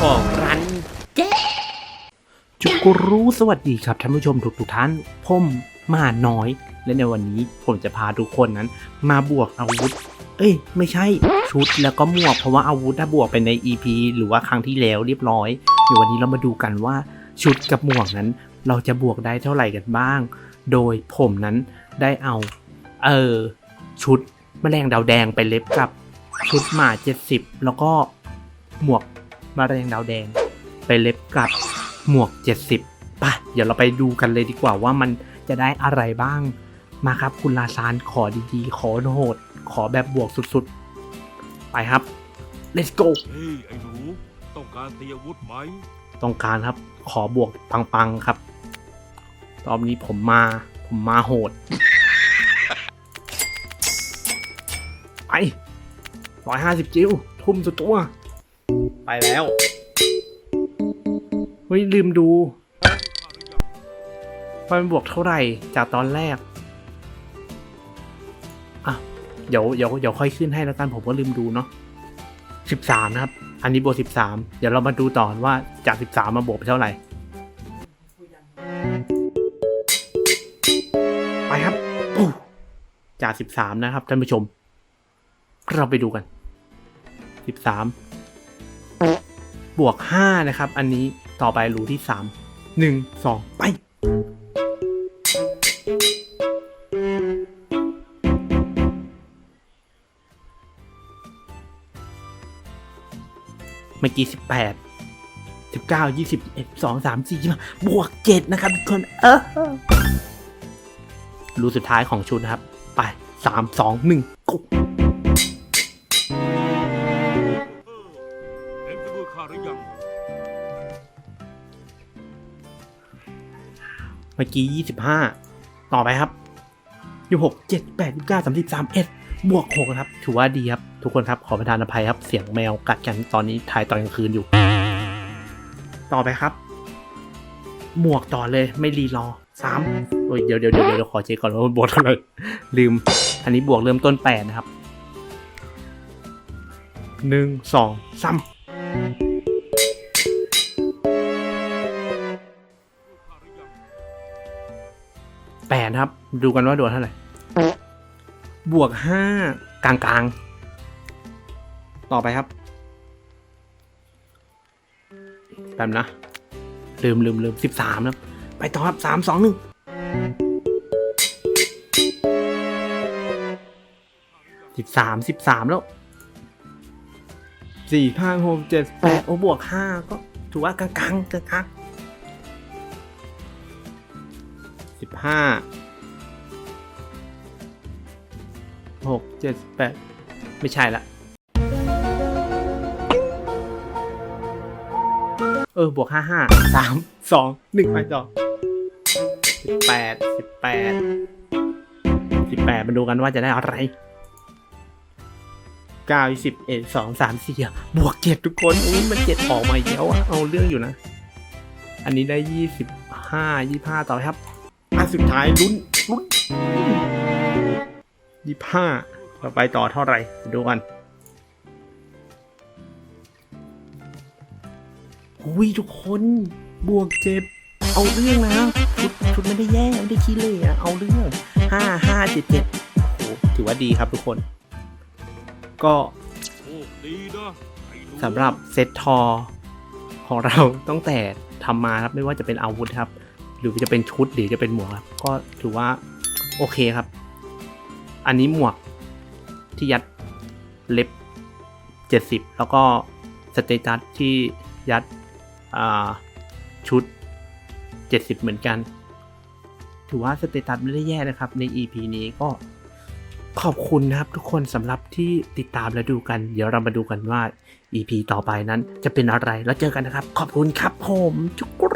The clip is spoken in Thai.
ของร้านแกจุกรู้สวัสดีครับท่านผู้ชมทุกทุกท่านผมมาน้อย และในวันนี้ผมจะพาทุกคนนั้น มาบวกอาวุธ เอ้ย ไม่ใช่ชุดแล้วก็หมวกเพราะว่าอาวุธถ้บวกไปใน EP หรือว่าครั้งที่แล้วเรียบร้อยเดี๋ยววันนี้เรามาดูกันว่าชุดกับหมวกนั้น เราจะบวกได้เท่าไหร่กันบ้าง โดยผมนั้นได้เอา เออชุดแมลงดาวแดงไปเล็บกับชุดหมา 70 แล้วก็หมวก แมลงดาวแดง ไปเล็บกับหมวก 70ป่ะ เดี๋ยวเราไปดูกันเลยดีกว่าว่ามันจะได้อะไรบ้าง มาครับคุณลาซานขอดีๆ ขอโหด ขอแบบบวกสุดๆ ไปครับ let's go เฮ้ยไอ้หนูต้องการเตรียมอาวุธไหม ต้องการครับ ขอบวกปังๆครับรอบนี้ผมมา ผมมาโหด ไปร้อยห้าสิบจิ้ว ทุ่มสุดตัว ไปแล้ว เฮ้ย ลืมดูว่ามันบวกเท่าไหร่จากตอนแรก อะ เดี๋ยวเดี๋ยวเดี๋ยวค่อยขึ้นให้แล้วกันผมก็ลืมดูเนาะสิบสามนะครับ อันนี้บวกสิบสามเดี๋ยวเรามาดูต่อว่าจากสิบสามมาบวกไปเท่าไหร่ ไปครับปุ๊บจากสิบสามนะครับท่านผู้ชม เราไปดูกันสิบสาม บวกห้านะครับ อันนี้ต่อไปรูที่สามหนึ่งสองไป เมื่อกี้สิบแปดสิบเก้ายี่สิบเอ็ดสองสามสี่บวกเจ็ดนะครับทุกคนเออรูสุดท้ายของชุดนะครับ ไปสามสองหนึ่งกุ เมื่อกี้ยี่สิบห้าต่อไปครับยี่หกเจ็ดแปดเก้าสามสิบสามเอ็ดบวกหกครับ ถือว่าดีครับ ทุกคนครับ ขอประทานอภัยครับ เสียงแมวกัดกันตอนนี้ถ่ายตอนกลางคืนอยู่ ต่อไปครับ หมวกต่อเลยไม่รีรอสามโอ้ยเดี๋ยวเดี๋ยวเดี๋ยวเดี๋ยวขอเช็คก่อนว่ามันบวกเท่าไหร่ลืม อันนี้บวกเริ่มต้นแปดนะครับหนึ่งสองสาม แปดครับ ดูกันว่าโดนเท่าไหร่ บวกห้ากลางกลางต่อไปครับแป๊บนะ ลืมลืมลืมสิบสามครับ ไปต่อครับสามสองหนึ่งสิบสามสิบสามแล้วสี่ห้าหกเจ็ดแปดโอ้บวกห้าก็ถือว่ากลางกลางกลาง ห้าหกเจ็ดแปดไม่ใช่ละ เออ บวกห้าห้าสามสองหนึ่งไปต่อสิบแปดสิบแปดสิบแปดมาดูกันว่าจะได้อะไรเก้าสิบเอ็ดสองสามสี่อะบวกเจ็ดทุกคนอุ้ยมันเจ็ดออกมาอีกแล้วอะเอาเรื่องอยู่นะ อันนี้ได้ยี่สิบห้ายี่ห้าต่อไปครับอัน สุดท้ายลุ้นลุ้นยี่ห้าต่อไปต่อเท่าไหร่ดูกันอุ้ยทุกคนบวกเจ็บ เอาเรื่องนะชุดชุดไม่ได้แย่ไม่ได้ขี้เลยอะเอาเรื่องห้าห้าเจ็ดเจ็ดโอ้โหถือว่าดีครับทุกคน ก็โอ้ดีนะไอ้หนูสำหรับเซตทอของเราตั้งแต่ทำมาครับไม่ว่าจะเป็นอาวุธครับห รือจะเป็นชุดหรือจะเป็นหมวกครับ ก็ถือว่าโอเคครับ อันนี้หมวกที่ยัดเล็บเจ็ดสิบแล้วก็สเตตัสที่ยัดชุดเจ็ดสิบเหมือนกัน ถือว่าสเตตัสไม่ได้แย่นะครับ ใน EP นี้ก็ขอบคุณนะครับทุกคนสำหรับที่ติดตามและดูกัน เดี๋ยวเรามาดูกันว่า EP ต่อไปนั้นจะเป็นอะไรแล้วเจอกันนะครับ ขอบคุณครับผมจุกร